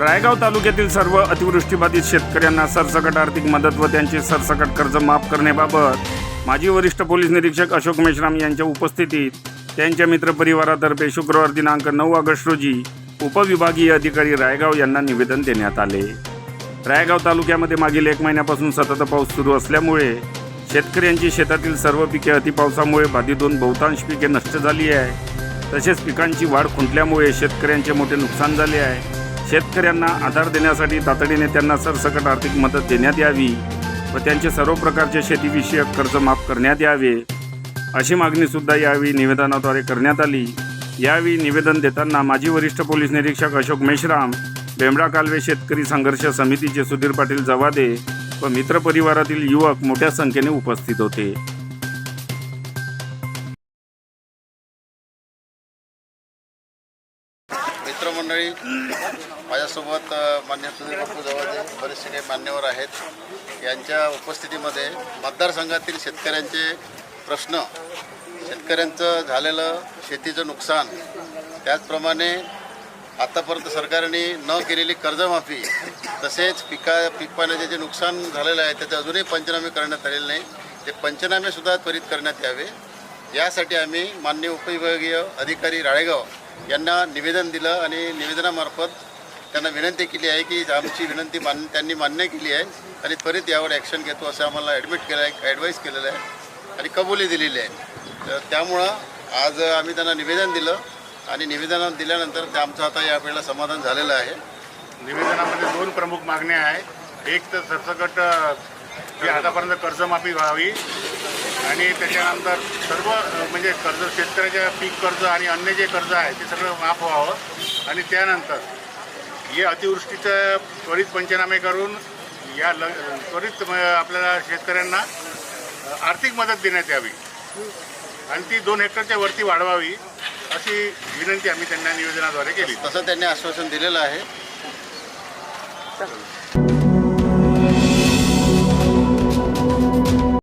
रायगाव तालुक्यातील सर्व अतिवृष्टीबाधित शेतकऱ्यांना सरसकट आर्थिक मदत व त्यांचे सरसकट कर्ज माफ करण्याबाबत माजी वरिष्ठ पोलीस निरीक्षक अशोक मेश्राम यांच्या उपस्थितीत त्यांच्या मित्रपरिवारातर्फे शुक्रवार दिनांक नऊ ऑगस्ट रोजी उपविभागीय अधिकारी रायगाव यांना निवेदन देण्यात आले. रायगाव तालुक्यामध्ये मागील एक महिन्यापासून सतत पाऊस सुरू असल्यामुळे शेतकऱ्यांची शेतातील सर्व पिके अतिपावसामुळे बाधित होऊन बहुतांश पिके नष्ट झाली आहे. तसेच पिकांची वाढ खुंटल्यामुळे शेतकऱ्यांचे मोठे नुकसान झाले आहे. शेतकऱ्यांना आधार देण्यासाठी तातडीने त्यांना सरसकट आर्थिक मदत देण्यात यावी व त्यांचे सर्व प्रकारचे शेतीविषयक कर्ज माफ करण्यात यावे अशी मागणीसुद्धा यावेळी निवेदनाद्वारे करण्यात आली. यावेळी निवेदन देताना माजी वरिष्ठ पोलीस निरीक्षक अशोक मेश्राम बेंबळा कालवे शेतकरी संघर्ष समितीचे सुधीर पाटील जवादे व मित्रपरिवारातील युवक मोठ्या संख्येने उपस्थित होते. मित्रमंडळी माझ्यासोबत मान्य सुधीर बापू जवळचे बरेचसे काही मान्यवर आहेत. यांच्या उपस्थितीमध्ये मतदारसंघातील शेतकऱ्यांचे प्रश्न शेतकऱ्यांचं झालेलं शेतीचं नुकसान त्याचप्रमाणे आतापर्यंत सरकारने न केलेली कर्जमाफी तसेच पिका पीक पाण्याचे जे नुकसान झालेलं आहे त्याचे अजूनही पंचनामे करण्यात आलेले नाही. ते पंचनामेसुद्धा त्वरित करण्यात यावे. यासाठी आम्ही मान्य उपविभागीय अधिकारी राळेगाव यांना निवेदन दिलं आणि निवेदनामार्फत त्यांना विनंती केली आहे की आमची विनंती मान त्यांनी मान्य केली आहे आणि त्वरित यावर ॲक्शन घेतो असं आम्हाला ॲडमिट केलं आहे ॲडवाईस केलेलं आहे आणि कबुली दिलेली आहे. तर त्यामुळं आज आम्ही त्यांना निवेदन दिलं आणि निवेदन दिल्यानंतर ते आमचं आता यावेळेला समाधान झालेलं आहे. निवेदनामध्ये दोन प्रमुख मागण्या आहेत. एक तर सरसकट आतापर्यंत कर्जमाफी व्हावी आणि त्याच्यानंतर सर्व म्हणजे कर्ज शेतकऱ्याच्या पीक कर्ज आणि अन्य जे कर्ज आहे ते सगळं माफ व्हावं. आणि त्यानंतर हे अतिवृष्टीचं त्वरित पंचनामे करून या ल त्वरित म- आपल्याला शेतकऱ्यांना आर्थिक मदत देण्यात यावी. आणि ती दोन हेक्टरच्या वरती वाढवावी अशी विनंती आम्ही त्यांना निवेदनाद्वारे केली. तसं त्यांनी आश्वासन दिलेलं आहे.